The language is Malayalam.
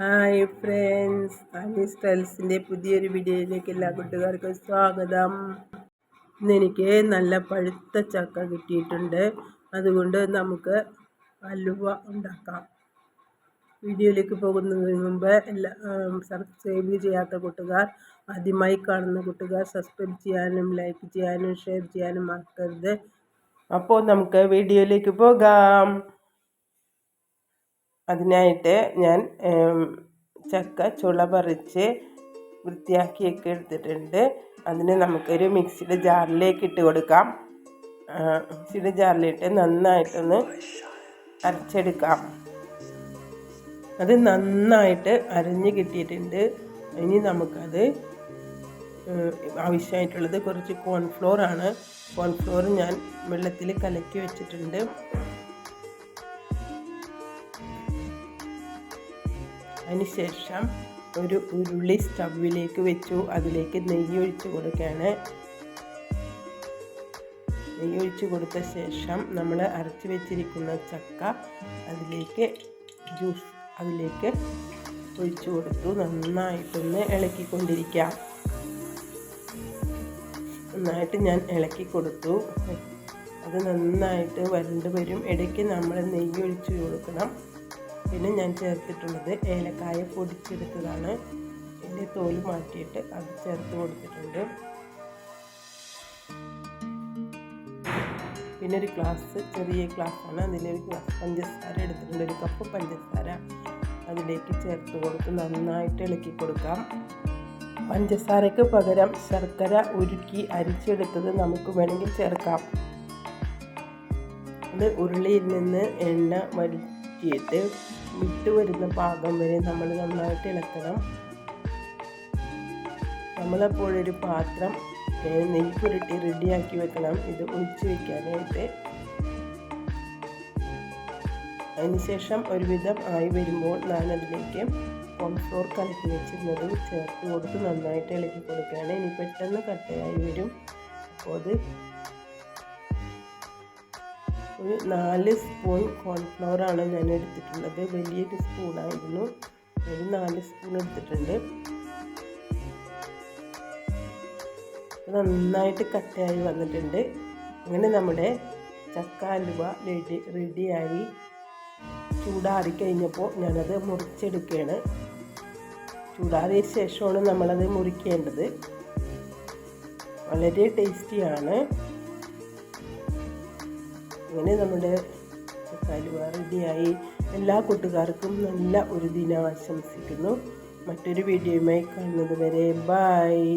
ഹായ് ഫ്രണ്ട്സ് അനി സ്റ്റൈൽസിന്റെ പുതിയൊരു വീഡിയോയിലേക്ക് എല്ലാ കൂട്ടുകാർക്കും സ്വാഗതം. ഇന്ന് എനിക്ക് നല്ല പഴുത്ത ചക്ക കിട്ടിയിട്ടുണ്ട്. അതുകൊണ്ട് നമുക്ക് അലുവ ഉണ്ടാക്കാം. വീഡിയോയിലേക്ക് പോകുന്നതിന് മുമ്പ് എല്ലാ സബ്സ്ക്രൈബ് ചെയ്യാത്ത കൂട്ടുകാർ ആദ്യമായി കാണുന്ന കൂട്ടുകാർ സബ്സ്ക്രൈബ് ചെയ്യാനും ലൈക്ക് ചെയ്യാനും ഷെയർ ചെയ്യാനും മറക്കരുത്. അപ്പോൾ നമുക്ക് വീഡിയോയിലേക്ക് പോകാം. അതിനായിട്ട് ഞാൻ ചക്ക ചുള പറിച്ച് വൃത്തിയാക്കിയൊക്കെ എടുത്തിട്ടുണ്ട്. അതിന് നമുക്കൊരു മിക്സിയുടെ ജാറിലേക്ക് ഇട്ട് കൊടുക്കാം. മിക്സിയുടെ ജാറിലിട്ട് നന്നായിട്ടൊന്ന് അരച്ചെടുക്കാം. അത് നന്നായിട്ട് അരഞ്ഞ് കിട്ടിയിട്ടുണ്ട്. ഇനി നമുക്കത് ആവശ്യമായിട്ടുള്ളത് കുറച്ച് കോൺഫ്ലോർ ആണ്. കോൺഫ്ലോർ ഞാൻ വെള്ളത്തിൽ കലക്കി വെച്ചിട്ടുണ്ട്. അതിനുശേഷം ഒരു ഉരുളി സ്റ്റവിലേക്ക് വെച്ചു. അതിലേക്ക് നെയ്യ് ഒഴിച്ച് കൊടുക്കുകയാണ്. നെയ്യ് ഒഴിച്ച് കൊടുത്ത ശേഷം നമ്മൾ അരച്ച് വെച്ചിരിക്കുന്ന ചക്ക അതിലേക്ക് ജ്യൂസ് അതിലേക്ക് ഒഴിച്ചു കൊടുത്തു. നന്നായിട്ടൊന്ന് ഇളക്കിക്കൊണ്ടിരിക്കാം നന്നായിട്ട് ഞാൻ ഇളക്കി കൊടുത്തു. അത് നന്നായിട്ട് വരണ്ട് വരും ഇടയ്ക്ക് നമ്മൾ നെയ്യ് ഒഴിച്ച് കൊടുക്കണം. പിന്നെ ഞാൻ ചേർത്തിട്ടുള്ളത് ഏലക്കായ പൊടിച്ചെടുത്തതാണ്. എന്റെ തോൽ മാറ്റിയിട്ട് അത് ചേർത്ത് കൊടുത്തിട്ടുണ്ട്. പിന്നെ ഒരു ഗ്ലാസ് ചെറിയ ഗ്ലാസ്സാണ്. അതിലൊരു ഗ്ലാസ് പഞ്ചസാര എടുത്തിട്ടുണ്ട്. ഒരു കപ്പ് പഞ്ചസാര അതിലേക്ക് ചേർത്ത് കൊടുത്ത് നന്നായിട്ട് ഇളക്കി കൊടുക്കാം. പഞ്ചസാരയ്ക്ക് പകരം ശർക്കര ഉരുക്കി അരിച്ചെടുത്തത് നമുക്ക് വേണമെങ്കിൽ ചേർക്കാം. അത് ഉരുളിയിൽ നിന്ന് എണ്ണ വലിച്ചിട്ട് വിട്ട് വരുന്ന പാകം വരെ നമ്മൾ നന്നായിട്ട് ഇളക്കണം. നമ്മളപ്പോഴൊരു പാത്രം നെയ്യ് പുരട്ടി റെഡിയാക്കി വെക്കണം. ഇത് ഒഴിച്ച് വെക്കാനായിട്ട്. അതിനുശേഷം ഒരുവിധം ആയി വരുമ്പോൾ ഞാൻ അതിലേക്ക് കോൺഫ്ലോർ കലക്കി വെച്ചിരുന്നത് ചേർത്ത് കൊടുത്ത് നന്നായിട്ട് ഇളക്കി കൊടുക്കുകയാണ്. ഇനി പെട്ടെന്ന് കട്ടയായി വരും. അപ്പോൾ അത് ഒരു നാല് സ്പൂൺ കോൺഫ്ലവറാണ് ഞാൻ എടുത്തിട്ടുള്ളത്. വലിയൊരു സ്പൂണായിരുന്നു ഒരു നാല് സ്പൂൺ എടുത്തിട്ടുണ്ട്. നന്നായിട്ട് കട്ടയായി വന്നിട്ടുണ്ട്. അങ്ങനെ നമ്മുടെ ചക്ക അലുവ റെഡി റെഡിയായി ചൂടാറി കഴിഞ്ഞപ്പോൾ ഞാനത് മുറിച്ചെടുക്കുകയാണ്. ചൂടാറിയ ശേഷമാണ് നമ്മളത് മുറിക്കേണ്ടത്. വളരെ ടേസ്റ്റിയാണ് അങ്ങനെ നമ്മുടെ കലുവ റെഡിയായി. എല്ലാ കൂട്ടുകാർക്കും നല്ല ഒരു ദിനം ആശംസിക്കുന്നു. മറ്റൊരു വീഡിയോയുമായി കാണുന്നത് വരെ ബായ്